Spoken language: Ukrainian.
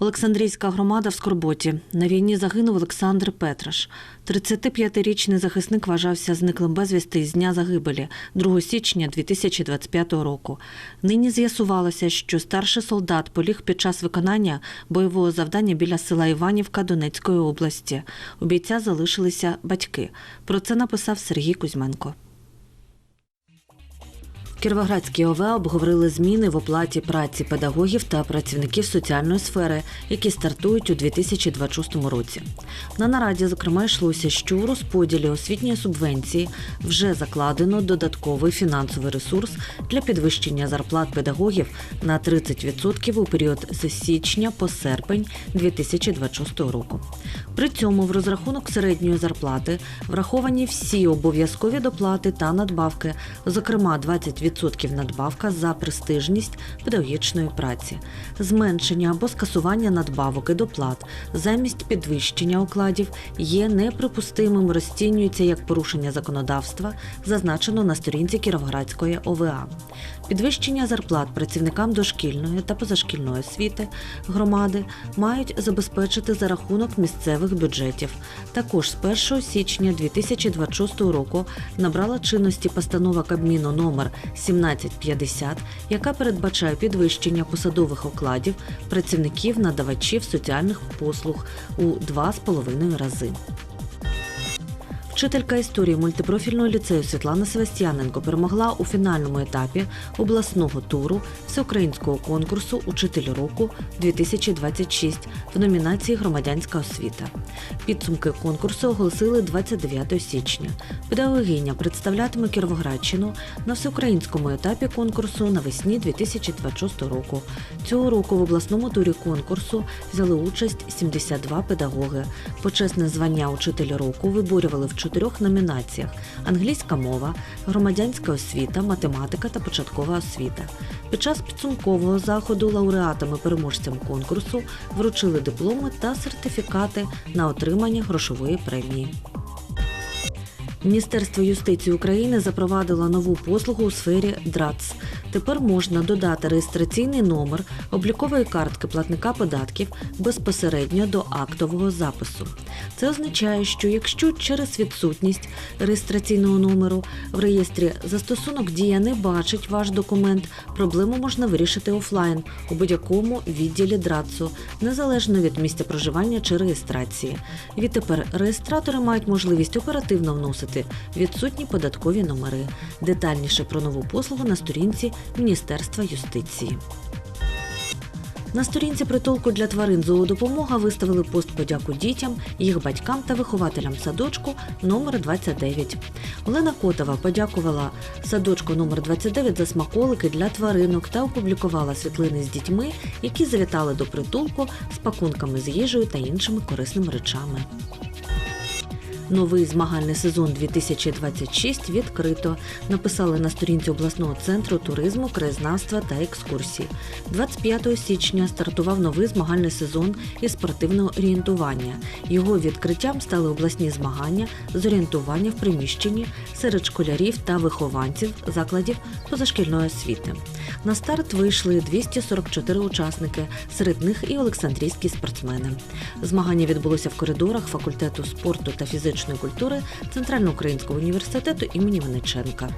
Олександрійська громада в Скорботі. На війні загинув Олександр Петраш. 35-річний захисник вважався зниклим безвісти з дня загибелі 2 січня 2025 року. Нині з'ясувалося, що старший солдат поліг під час виконання бойового завдання біля села Іванівка Донецької області. У бійця залишилися батьки. Про це написав Сергій Кузьменко. Кіровоградські ОВА обговорили зміни в оплаті праці педагогів та працівників соціальної сфери, які стартують у 2026 році. На нараді, зокрема, йшлося, що у розподілі освітньої субвенції вже закладено додатковий фінансовий ресурс для підвищення зарплат педагогів на 30% у період з січня по серпень 2026 року. При цьому в розрахунок середньої зарплати враховані всі обов'язкові доплати та надбавки, зокрема 20% надбавка за престижність педагогічної праці, зменшення або скасування надбавок і доплат замість підвищення окладів є неприпустимим, розцінюється як порушення законодавства, зазначено на сторінці Кіровоградської ОВА. Підвищення зарплат працівникам дошкільної та позашкільної освіти громади мають забезпечити за рахунок місцевих бюджетів. Також з 1 січня 2026 року набрала чинності постанова Кабміну номер 1750, яка передбачає підвищення посадових окладів працівників надавачів соціальних послуг у 2,5 рази. Вчителька історії мультипрофільного ліцею Світлана Севастьяненко перемогла у фінальному етапі обласного туру всеукраїнського конкурсу Учитель року 2026 в номінації Громадянська освіта. Підсумки конкурсу оголосили 29 січня. Педагогиня представлятиме Кіровоградщину на всеукраїнському етапі конкурсу навесні 2026 року. Цього року в обласному турі конкурсу взяли участь 72 педагоги. Почесне звання Учитель року виборювали в чотирьох номінаціях: англійська мова, громадянська освіта, математика та початкова освіта. Під час підсумкового заходу лауреатам і переможцям конкурсу вручили дипломи та сертифікати на отримання грошової премії. Міністерство юстиції України запровадило нову послугу у сфері ДРАЦ. Тепер можна додати реєстраційний номер облікової картки платника податків безпосередньо до актового запису. Це означає, що якщо через відсутність реєстраційного номеру в реєстрі застосунок дія не бачить ваш документ, проблему можна вирішити офлайн у будь-якому відділі ДРАЦу, незалежно від місця проживання чи реєстрації. Відтепер реєстратори мають можливість оперативно вносити відсутні податкові номери. Детальніше про нову послугу на сторінці Міністерства юстиції. На сторінці притулку для тварин зоодопомога виставили пост подяку дітям, їх батькам та вихователям садочку номер 29. Олена Котова подякувала садочку номер 29 за смаколики для тваринок та опублікувала світлини з дітьми, які завітали до притулку з пакунками з їжею та іншими корисними речами. Новий змагальний сезон 2026 відкрито. Написали на сторінці обласного центру туризму, краєзнавства та екскурсій. 25 січня стартував новий змагальний сезон із спортивного орієнтування. Його відкриттям стали обласні змагання з орієнтування в приміщенні серед школярів та вихованців закладів позашкільної освіти. На старт вийшли 244 учасники, серед них і олександрійські спортсмени. Змагання відбулося в коридорах факультету спорту та фізичної культури Центральноукраїнського університету імені Винниченка.